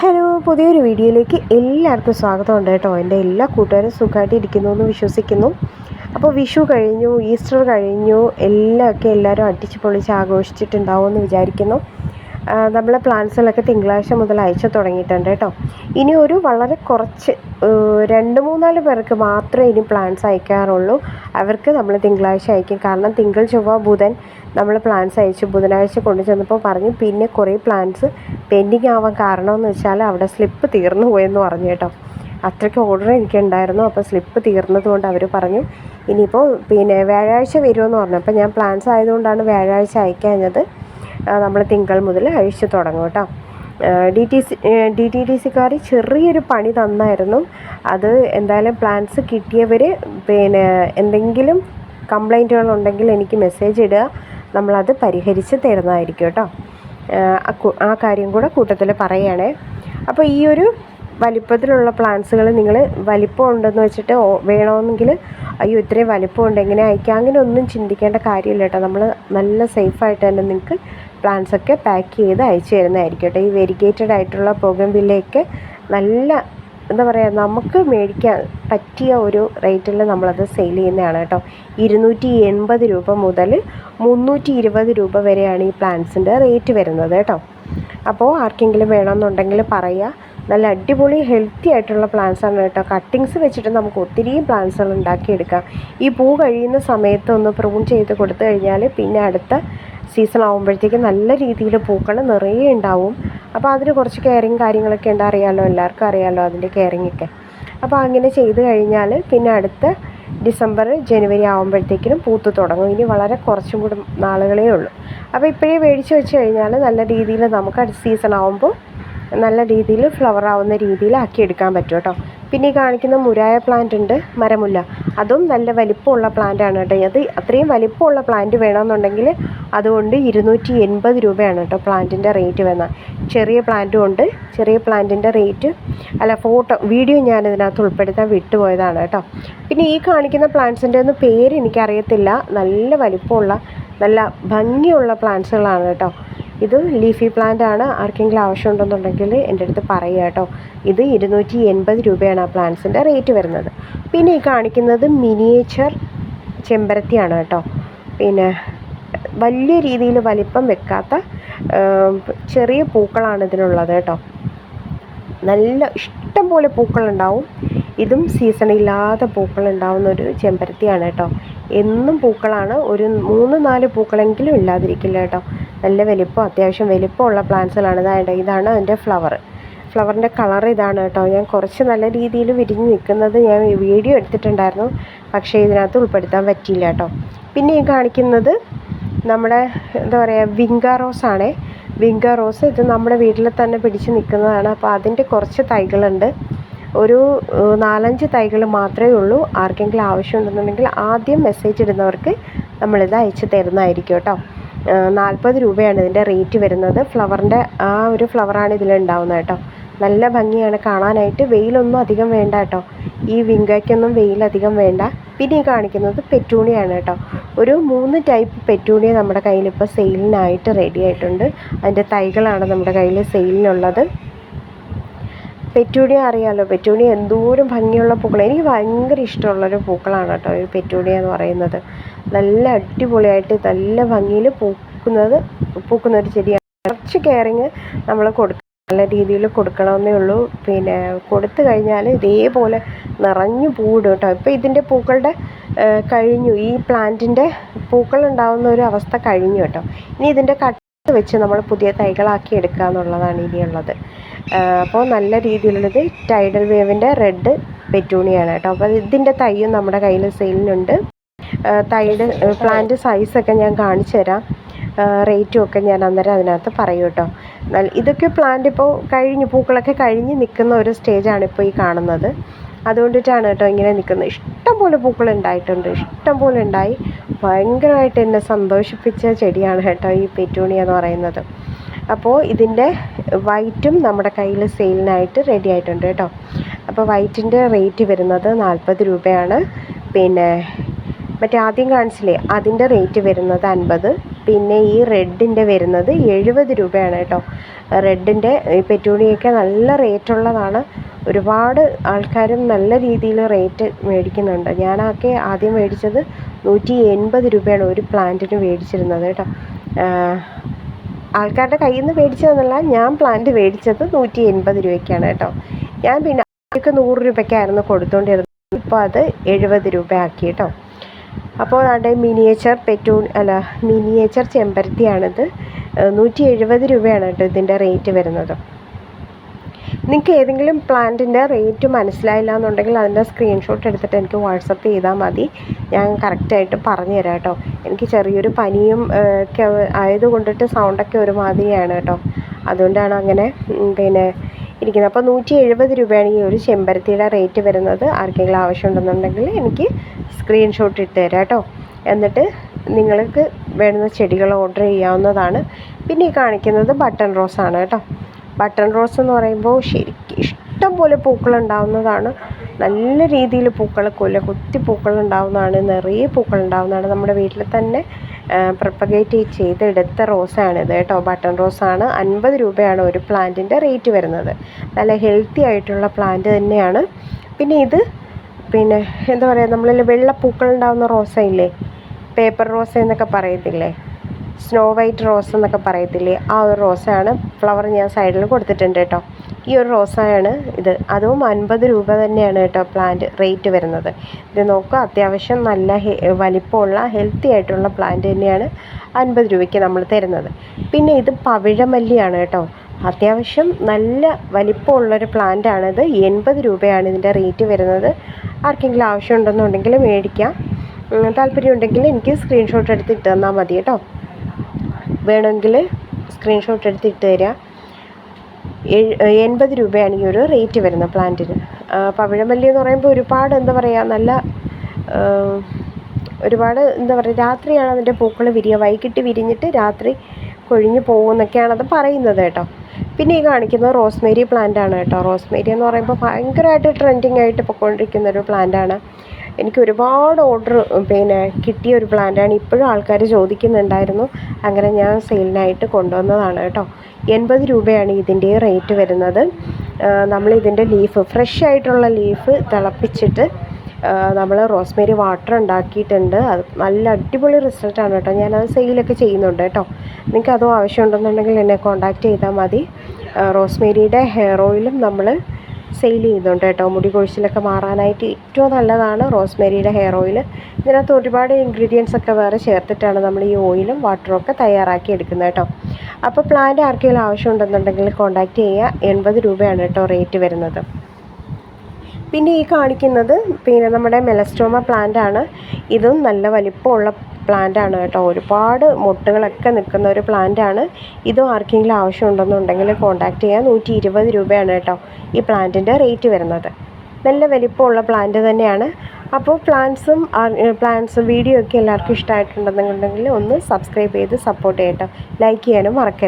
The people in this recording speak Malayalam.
ഹലോ പുതിയൊരു വീഡിയോയിലേക്ക് എല്ലാവർക്കും സ്വാഗതമുണ്ട് കേട്ടോ. എന്റെ എല്ലാ കൂട്ടുകാരും സുഖമായിട്ട് ഇരിക്കുന്നു എന്ന് വിശ്വസിക്കുന്നു. അപ്പോൾ വിഷു കഴിഞ്ഞു ഈസ്റ്റർ കഴിഞ്ഞു എല്ലാം ഒക്കെ എല്ലാവരും അടിച്ച് പൊളിച്ച് ആഘോഷിച്ചിട്ടുണ്ടാവുമെന്ന് വിചാരിക്കുന്നു. നമ്മളെ പ്ലാന്റ്സിലൊക്കെ തിങ്കളാഴ്ച മുതൽ അയച്ചു തുടങ്ങിയിട്ടുണ്ട് കേട്ടോ. ഇനി ഒരു വളരെ കുറച്ച് രണ്ട് മൂന്നാൽ പേർക്ക് മാത്രമേ ഇനി പ്ലാന്റ്സ് അയക്കാറുള്ളൂ. അവർക്ക് നമ്മൾ തിങ്കളാഴ്ച അയക്കും. കാരണം തിങ്കൾ ചൊവ്വ ബുധൻ നമ്മൾ പ്ലാന്റ്സ് അയച്ചു. ബുധനാഴ്ച കൊണ്ടു ചെന്നപ്പോൾ പറഞ്ഞു പിന്നെ കുറേ പ്ലാന്റ്സ് പെൻഡിങ് ആവാൻ കാരണമെന്ന് വെച്ചാൽ അവിടെ സ്ലിപ്പ് തീർന്നു പോയെന്ന് പറഞ്ഞു കേട്ടോ. അത്രയ്ക്ക് ഓർഡർ എനിക്കുണ്ടായിരുന്നു. അപ്പോൾ സ്ലിപ്പ് തീർന്നതുകൊണ്ട് അവർ പറഞ്ഞു ഇനിയിപ്പോൾ പിന്നെ വ്യാഴാഴ്ച വരുമെന്ന് പറഞ്ഞു. അപ്പോൾ ഞാൻ പ്ലാൻസ് ആയതുകൊണ്ടാണ് വ്യാഴാഴ്ച അയക്കാഞ്ഞത്. നമ്മൾ തിങ്കൾ മുതൽ അഴിച്ചു തുടങ്ങും കേട്ടോ. D T C D T T Sikar ചെറിയൊരു പണി തന്നായിരുന്നു. അത് എന്തായാലും പ്ലാൻസ് കിട്ടിയവർ പിന്നെ എന്തെങ്കിലും കംപ്ലൈന്റുകൾ ഉണ്ടെങ്കിൽ എനിക്ക് മെസ്സേജ് ഇടുക. നമ്മളത് പരിഹരിച്ച് തരുന്നതായിരിക്കും കേട്ടോ. ആ കാര്യം കൂടെ കൂട്ടത്തിൽ പറയുകയാണേ. അപ്പോൾ ഈ ഒരു വലിപ്പത്തിലുള്ള പ്ലാന്റ്സുകൾ നിങ്ങൾ വലിപ്പം ഉണ്ടെന്ന് വെച്ചിട്ട് വേണമെങ്കിൽ അയ്യോ ഇത്രയും വലിപ്പം ഉണ്ട് എങ്ങനെ അയക്കാം? അങ്ങനെ ഒന്നും ചിന്തിക്കേണ്ട കാര്യമില്ല കേട്ടോ. നമ്മൾ നല്ല സേഫായിട്ട് തന്നെ നിങ്ങൾക്ക് പ്ലാന്റ്സ് ഒക്കെ പാക്ക് ചെയ്ത് അയച്ചു തരുന്നതായിരിക്കും കേട്ടോ. ഈ വെരിഗേറ്റഡ് ആയിട്ടുള്ള പുകമ്പില്ലയൊക്കെ നല്ല എന്താ പറയുക നമുക്ക് മേടിക്കാൻ പറ്റിയ ഒരു റേറ്റിൽ നമ്മളത് സെയിൽ ചെയ്യുന്നതാണ് കേട്ടോ. ഇരുന്നൂറ്റി എൺപത് രൂപ മുതൽ മുന്നൂറ്റി ഇരുപത് രൂപ വരെയാണ് ഈ പ്ലാന്റ്സിന്റെ റേറ്റ് വരുന്നത് കേട്ടോ. അപ്പോൾ ആർക്കെങ്കിലും വേണമെന്നുണ്ടെങ്കിൽ പറയുക. നല്ല അടിപൊളി ഹെൽത്തി ആയിട്ടുള്ള പ്ലാന്റ്സാണ് കേട്ടോ. കട്ടിങ്സ് വെച്ചിട്ട് നമുക്ക് ഒത്തിരി പ്ലാന്റ്സുകൾ ഉണ്ടാക്കിയെടുക്കാം. ഈ പൂ കഴിയുന്ന സമയത്ത് ഒന്ന് പ്രൂൺ ചെയ്ത് കൊടുത്തു കഴിഞ്ഞാൽ പിന്നെ അടുത്ത സീസൺ ആകുമ്പോഴത്തേക്കും നല്ല രീതിയിൽ പൂക്കൾ നിറയെ ഉണ്ടാവും. അപ്പോൾ അതിന് കുറച്ച് കെയറിങ് കാര്യങ്ങളൊക്കെ ഉണ്ട്. അറിയാമല്ലോ എല്ലാവർക്കും അറിയാമല്ലോ അതിന്റെ കെയറിങ് ഒക്കെ. അപ്പോൾ അങ്ങനെ ചെയ്ത് കഴിഞ്ഞാൽ പിന്നെ അടുത്ത ഡിസംബർ ജനുവരി ആകുമ്പോഴത്തേക്കിനും പൂത്ത് തുടങ്ങും. ഇനി വളരെ കുറച്ചും കൂടി നാളുകളേ ഉള്ളൂ. അപ്പോൾ ഇപ്പോഴേ മേടിച്ച് വെച്ച് കഴിഞ്ഞാൽ നല്ല രീതിയിൽ നമുക്ക് അടുത്ത സീസൺ ആകുമ്പോൾ നല്ല രീതിയിൽ ഫ്ലവർ ആവുന്ന രീതിയിലാക്കി എടുക്കാൻ പറ്റും കേട്ടോ. പിന്നെ ഈ കാണിക്കുന്ന മുരായ പ്ലാന്റ് ഉണ്ട് മരമുല്ല. അതും നല്ല വലിപ്പമുള്ള പ്ലാന്റ് ആണ് കേട്ടോ. അത് അത്രയും വലിപ്പമുള്ള പ്ലാന്റ് വേണമെന്നുണ്ടെങ്കിൽ അതുകൊണ്ട് ഇരുന്നൂറ്റി എൺപത് രൂപയാണ് കേട്ടോ പ്ലാന്റിന്റെ റേറ്റ് വരുന്നത്. ചെറിയ പ്ലാന്റും ഉണ്ട്. ചെറിയ പ്ലാന്റിന്റെ റേറ്റ് അല്ല ഫോട്ടോ വീഡിയോ ഞാൻ ഇതിനകത്ത് ഉൾപ്പെടുത്താൻ വിട്ടുപോയതാണ് കേട്ടോ. പിന്നെ ഈ കാണിക്കുന്ന പ്ലാന്റ്സിന്റെ ഒന്നും പേര് എനിക്കറിയത്തില്ല. നല്ല വലിപ്പമുള്ള നല്ല ഭംഗിയുള്ള പ്ലാന്റ്സുകളാണ് കേട്ടോ. ഇത് ലീഫി പ്ലാന്റ് ആണ്. ആർക്കെങ്കിലും ആവശ്യമുണ്ടെന്നുണ്ടെങ്കിൽ എന്റെ അടുത്ത് പറയുക കേട്ടോ. ഇത് ഇരുന്നൂറ്റി എൺപത് രൂപയാണ് ആ പ്ലാന്റ്സിന്റെ റേറ്റ് വരുന്നത്. പിന്നെ ഈ കാണിക്കുന്നത് മിനിയേച്ചർ ചെമ്പരത്തിയാണ് കേട്ടോ. പിന്നെ വലിയ രീതിയിൽ വലിപ്പം വെക്കാത്ത ചെറിയ പൂക്കളാണ് ഇതിനുള്ളത് കേട്ടോ. നല്ല ഇഷ്ടം പോലെ പൂക്കളുണ്ടാവും. ഇതും സീസണില്ലാതെ പൂക്കളുണ്ടാവുന്ന ഒരു ചെമ്പരത്തിയാണ് കേട്ടോ. എന്നും പൂക്കളാണ്. ഒരു മൂന്ന് നാല് പൂക്കളെങ്കിലും ഇല്ലാതിരിക്കില്ല കേട്ടോ. നല്ല വലിപ്പം അത്യാവശ്യം വലിപ്പമുള്ള പ്ലാന്റ്സുകളാണ് ഇതായത് ഇതാണ് അതിന്റെ ഫ്ലവർ ഫ്ലവറിന്റെ കളർ ഇതാണ് കേട്ടോ. ഞാൻ കുറച്ച് നല്ല രീതിയിൽ വിരിഞ്ഞ് നിൽക്കുന്നത് ഞാൻ വീഡിയോ എടുത്തിട്ടുണ്ടായിരുന്നു. പക്ഷേ ഇതിനകത്ത് ഉൾപ്പെടുത്താൻ പറ്റിയില്ല കേട്ടോ. പിന്നെ ഈ കാണിക്കുന്നത് നമ്മുടെ എന്താ പറയുക വിങ്ക റോസാണേ വിങ്ക റോസ് ഇത് നമ്മുടെ വീട്ടിൽ തന്നെ പിടിച്ച് നിൽക്കുന്നതാണ്. അപ്പോൾ അതിന്റെ കുറച്ച് തൈകളുണ്ട്. ഒരു നാലഞ്ച് തൈകൾ മാത്രമേ ഉള്ളൂ. ആർക്കെങ്കിലും ആവശ്യമുണ്ടെന്നുണ്ടെങ്കിൽ ആദ്യം മെസ്സേജ് ഇടുന്നവർക്ക് നമ്മളിത് അയച്ചു തരുന്നതായിരിക്കും കേട്ടോ. നാൽപ്പത് രൂപയാണ് ഇതിന്റെ റേറ്റ് വരുന്നത്. ഫ്ലവറിന്റെ ആ ഒരു ഫ്ലവറാണ് ഇതിലുണ്ടാവുന്നത് കേട്ടോ. നല്ല ഭംഗിയാണ് കാണാനായിട്ട്. വെയിലൊന്നും അധികം വേണ്ട കേട്ടോ. ഈ വിങ്കയ്ക്കൊന്നും വെയിലധികം വേണ്ട. പിന്നെ ഈ കാണിക്കുന്നത് പെറ്റൂണിയാണ് കേട്ടോ. ഒരു മൂന്ന് ടൈപ്പ് പെറ്റൂണിയ നമ്മുടെ കയ്യിൽ ഇപ്പോൾ സെയിലിനായിട്ട് റെഡി ആയിട്ടുണ്ട്. അതിന്റെ തൈകളാണ് നമ്മുടെ കയ്യിൽ സെയിലിനുള്ളത്. പെറ്റൂണിയ അറിയാമല്ലോ പെറ്റൂണിയ എന്തോരം ഭംഗിയുള്ള പൂക്കൾ എനിക്ക് ഭയങ്കര ഇഷ്ടമുള്ളൊരു പൂക്കളാണ് കേട്ടോ ഈ പെറ്റൂണിയ എന്ന് പറയുന്നത്. നല്ല അടിപൊളിയായിട്ട് നല്ല ഭംഗിയിൽ പൂക്കുന്നത് പൂക്കുന്ന ഒരു ചെടിയാണ്. കുറച്ച് കെയറിങ് നമ്മൾ കൊടുക്കണം നല്ല രീതിയിൽ കൊടുക്കണമെന്നേ ഉള്ളൂ. പിന്നെ കൊടുത്തു കഴിഞ്ഞാൽ ഇതേപോലെ നിറഞ്ഞു പൂവിടും കേട്ടോ. ഇപ്പോൾ ഇതിന്റെ പൂക്കളുടെ കഴിഞ്ഞു. ഈ പ്ലാന്റിന്റെ പൂക്കൾ ഉണ്ടാവുന്ന ഒരു അവസ്ഥ കഴിഞ്ഞു കേട്ടോ. ഇനി ഇതിന്റെ കട്ട് വെച്ച് നമ്മൾ പുതിയ തൈകളാക്കി എടുക്കുക എന്നുള്ളതാണ് ഇനിയുള്ളത്. അപ്പോൾ നല്ല രീതിയിലുള്ളത് ടൈഡൽ വേവിന്റെ റെഡ് പെറ്റൂണിയാണ് കേട്ടോ. അപ്പോൾ ഇതിന്റെ തൈയും നമ്മുടെ കയ്യിൽ സെയിലിനുണ്ട് തൈയുടെ പ്ലാന്റ് സൈസൊക്കെ ഞാൻ കാണിച്ചു തരാം. റേറ്റും ഒക്കെ ഞാൻ അന്നേരം അതിനകത്ത് പറയും കേട്ടോ. ഇതൊക്കെ പ്ലാന്റ് ഇപ്പോൾ കഴിഞ്ഞ് പൂക്കളൊക്കെ കഴിഞ്ഞ് നിൽക്കുന്ന ഒരു സ്റ്റേജാണ് ഇപ്പോൾ ഈ കാണുന്നത്. അതുകൊണ്ടിട്ടാണ് കേട്ടോ ഇങ്ങനെ നിൽക്കുന്നത്. ഇഷ്ടം പോലെ പൂക്കൾ ഉണ്ടായിട്ടുണ്ട്. ഇഷ്ടം പോലെ ഉണ്ടായി. ഭയങ്കരമായിട്ട് എന്നെ സന്തോഷിപ്പിച്ച ചെടിയാണ് കേട്ടോ ഈ പെറ്റൂണിയ എന്ന് പറയുന്നത്. അപ്പോൾ ഇതിന്റെ വൈറ്റും നമ്മുടെ കയ്യിൽ സെയിലിനായിട്ട് റെഡി ആയിട്ടുണ്ട് കേട്ടോ. അപ്പോൾ വൈറ്റിന്റെ റേറ്റ് വരുന്നത് നാൽപ്പത് രൂപയാണ്. പിന്നെ മറ്റേ ആദ്യം കാണിച്ചില്ലേ അതിന്റെ റേറ്റ് വരുന്നത് അൻപത് പിന്നെ ഈ റെഡിന്റെ വരുന്നത് എഴുപത് രൂപയാണ് കേട്ടോ. റെഡിന്റെ ഈ പെറ്റൂണിയൊക്കെ നല്ല റേറ്റുള്ളതാണ് ഒരുപാട് ആൾക്കാരും നല്ല രീതിയിൽ റേറ്റ് മേടിക്കുന്നുണ്ട്. ഞാനൊക്കെ ആദ്യം മേടിച്ചത് നൂറ്റി എൺപത് രൂപയാണ് ഒരു പ്ലാന്റിന് മേടിച്ചിരുന്നത് കേട്ടോ. ആൾക്കാരുടെ കയ്യിൽ നിന്ന് മേടിച്ചതെന്നല്ല ഞാൻ പ്ലാന്റ് മേടിച്ചത് നൂറ്റി എൺപത് രൂപയ്ക്കാണ് കേട്ടോ. ഞാൻ പിന്നെ ആദ്യമൊക്കെ നൂറ് രൂപയ്ക്കായിരുന്നു കൊടുത്തുകൊണ്ടിരുന്നത് ഇപ്പോൾ അത് എഴുപത് രൂപ ആക്കി കേട്ടോ. അപ്പോൾ അവിടെ മിനിയേച്ചർ പെറ്റൂൺ അല്ല മിനിയേച്ചർ ചെമ്പരത്തിയാണിത്. നൂറ്റി എഴുപത് രൂപയാണ് കേട്ടോ ഇതിന്റെ റേറ്റ് വരുന്നത്. നിങ്ങൾക്ക് ഏതെങ്കിലും പ്ലാന്റിന്റെ റേറ്റ് മനസ്സിലായില്ല എന്നുണ്ടെങ്കിൽ അതിന്റെ സ്ക്രീൻഷോട്ട് എടുത്തിട്ട് എനിക്ക് വാട്സപ്പ് ചെയ്താൽ മതി. ഞാൻ കറക്റ്റായിട്ട് പറഞ്ഞു തരാം കേട്ടോ. എനിക്ക് ചെറിയൊരു പനിയും ഒക്കെ ആയതുകൊണ്ടിട്ട് സൗണ്ടൊക്കെ ഒരുമാതിരിയാണ് കേട്ടോ. അതുകൊണ്ടാണ് അങ്ങനെ പിന്നെ ഇരിക്കുന്നത് അപ്പോൾ നൂറ്റി എഴുപത് രൂപയാണ് ഈ ഒരു ചെമ്പരത്തിയുടെ റേറ്റ് വരുന്നത്. ആർക്കെങ്കിലും ആവശ്യമുണ്ടെന്നുണ്ടെങ്കിൽ എനിക്ക് സ്ക്രീൻഷോട്ട് ഇട്ട് തരാം കേട്ടോ. എന്നിട്ട് നിങ്ങൾക്ക് വേണ്ടുന്ന ചെടികൾ ഓർഡർ ചെയ്യാവുന്നതാണ്. പിന്നെ ഈ കാണിക്കുന്നത് ബട്ടൺ റോസ് ആണ് കേട്ടോ. ബട്ടൺ റോസ് എന്ന് പറയുമ്പോൾ ശരിക്കും ഇഷ്ടം പോലെ പൂക്കൾ ഉണ്ടാവുന്നതാണ്. നല്ല രീതിയിൽ പൂക്കൾ കൊല്ല കുത്തി പൂക്കൾ ഉണ്ടാവുന്നതാണ്. നിറയെ പൂക്കൾ ഉണ്ടാവുന്നതാണ്. നമ്മുടെ വീട്ടിൽ തന്നെ പ്രപ്പഗേറ്റ് ചെയ്തെടുത്ത റോസാണിത് കേട്ടോ. ബട്ടൺ റോസാണ്. അൻപത് രൂപയാണ് ഒരു പ്ലാന്റിന്റെ റേറ്റ് വരുന്നത്. നല്ല ഹെൽത്തി ആയിട്ടുള്ള പ്ലാന്റ് തന്നെയാണ്. പിന്നെ ഇത് പിന്നെ എന്താ പറയുക നമ്മളിൽ വെള്ള പൂക്കൾ ഉണ്ടാവുന്ന റോസ ഇല്ലേ പേപ്പർ റോസ എന്നൊക്കെ പറയത്തില്ലേ? സ്നോ വൈറ്റ് റോസ് എന്നൊക്കെ പറയത്തില്ലേ? ആ ഒരു റോസാണ് ഫ്ലവർ ഞാൻ സൈഡിൽ കൊടുത്തിട്ടുണ്ട് കേട്ടോ. ഈ ഒരു റോസായാണ് ഇത്. അതും അൻപത് രൂപ തന്നെയാണ് കേട്ടോ പ്ലാന്റ് റേറ്റ് വരുന്നത്. ഇത് നോക്കുക അത്യാവശ്യം നല്ല വലിപ്പമുള്ള ഹെൽത്തി ആയിട്ടുള്ള പ്ലാന്റ് തന്നെയാണ് അൻപത് രൂപയ്ക്ക് നമ്മൾ തരുന്നത്. പിന്നെ ഇത് പവിഴമല്ലിയാണ് കേട്ടോ. അത്യാവശ്യം നല്ല വലിപ്പമുള്ളൊരു പ്ലാന്റ് ആണിത് എൺപത് രൂപയാണ് ഇതിന്റെ റേറ്റ് വരുന്നത്. ആർക്കെങ്കിലും ആവശ്യമുണ്ടെന്നുണ്ടെങ്കിൽ മേടിക്കാം. താല്പര്യമുണ്ടെങ്കിൽ എനിക്ക് സ്ക്രീൻഷോട്ട് എടുത്തിട്ട് തന്നാൽ മതി കേട്ടോ. വേണമെങ്കിൽ സ്ക്രീൻഷോട്ട് എടുത്തിട്ട് തരാം. എൺപത് രൂപയാണ് ഈ ഒരു റേറ്റ് വരുന്നത് പ്ലാന്റിന്. പവിഴമല്ലി എന്ന് പറയുമ്പോൾ ഒരുപാട് എന്താ പറയുക നല്ല ഒരുപാട് എന്താ പറയുക രാത്രിയാണ് അതിന്റെ പൂക്കൾ വിരിയുക വൈകിട്ട് വിരിഞ്ഞിട്ട് രാത്രി കൊഴിഞ്ഞു പോകുമെന്നൊക്കെയാണ് അത് പറയുന്നത് കേട്ടോ. പിന്നെ ഈ കാണിക്കുന്നത് റോസ്മേരി പ്ലാന്റ് ആണ് കേട്ടോ. റോസ്മേരി എന്ന് പറയുമ്പോൾ ഭയങ്കരമായിട്ട് ട്രെൻഡിങ് ആയിട്ട് പൊയ്ക്കൊണ്ടിരിക്കുന്ന ഒരു പ്ലാന്റ് ആണ്. എനിക്ക് ഒരുപാട് ഓർഡർ പിന്നെ കിട്ടിയ ഒരു പ്ലാന്റാണ് ഇപ്പോഴും ആൾക്കാർ ചോദിക്കുന്നുണ്ടായിരുന്നു. അങ്ങനെ ഞാൻ സെയിലിനായിട്ട് കൊണ്ടുവന്നതാണ് കേട്ടോ. എൺപത് രൂപയാണ് ഇതിന്റെ റേറ്റ് വരുന്നത്. നമ്മൾ ഇതിന്റെ ലീഫ് ഫ്രഷ് ആയിട്ടുള്ള ലീഫ് തിളപ്പിച്ചിട്ട് നമ്മൾ റോസ്മേരി വാട്ടർ ഉണ്ടാക്കിയിട്ടുണ്ട്. അത് നല്ല അടിപൊളി റിസൾട്ടാണ് കേട്ടോ. ഞാനത് സെയിലൊക്കെ ചെയ്യുന്നുണ്ട് കേട്ടോ. നിങ്ങൾക്ക് അതും ആവശ്യമുണ്ടെന്നുണ്ടെങ്കിൽ എന്നെ കോൺടാക്റ്റ് ചെയ്താൽ മതി. റോസ്മേരിയുടെ ഹെയർ ഓയിലും നമ്മൾ സെയിൽ ചെയ്യുന്നുണ്ട് കേട്ടോ. മുടി കൊഴിച്ചിലൊക്കെ മാറാനായിട്ട് ഏറ്റവും നല്ലതാണ് റോസ്മേരിയുടെ ഹെയർ ഓയിൽ ഇതിനകത്ത് ഒരുപാട് ഇൻഗ്രീഡിയൻസ് ഒക്കെ വേറെ ചേർത്തിട്ടാണ് നമ്മൾ ഈ ഓയിലും വാട്ടറും ഒക്കെ തയ്യാറാക്കി എടുക്കുന്നത് കേട്ടോ. അപ്പോൾ പ്ലാന്റ് ആർക്കെങ്കിലും ആവശ്യമുണ്ടെന്നുണ്ടെങ്കിൽ കോൺടാക്റ്റ് ചെയ്യുക. എൺപത് രൂപയാണ് കേട്ടോ റേറ്റ് വരുന്നത്. പിന്നെ ഈ കാണിക്കുന്നത് പിന്നെ നമ്മുടെ മെലസ്ട്രോമ പ്ലാന്റ് ആണ്. ഇതും നല്ല വലിപ്പമുള്ള പ്ലാന്റ് ആണ് കേട്ടോ. ഒരുപാട് മുട്ടുകളൊക്കെ നിൽക്കുന്ന ഒരു പ്ലാന്റ് ആണ്. ഇതും ആർക്കെങ്കിലും ആവശ്യമുണ്ടെന്നുണ്ടെങ്കിൽ കോൺടാക്റ്റ് ചെയ്യാം നൂറ്റി ഇരുപത് രൂപയാണ് കേട്ടോ ഈ പ്ലാന്റിന്റെ റേറ്റ് വരുന്നത്. നല്ല വലിപ്പമുള്ള പ്ലാന്റ് തന്നെയാണ്. അപ്പോൾ പ്ലാന്റ്സും പ്ലാന്റ്സും വീഡിയോ ഒക്കെ എല്ലാവർക്കും ഇഷ്ടമായിട്ടുണ്ടെന്നുണ്ടെങ്കിൽ ഒന്ന് സബ്സ്ക്രൈബ് ചെയ്ത് സപ്പോർട്ട് ചെയ്യട്ടോ. ലൈക്ക് ചെയ്യാനും മറക്കരുത്.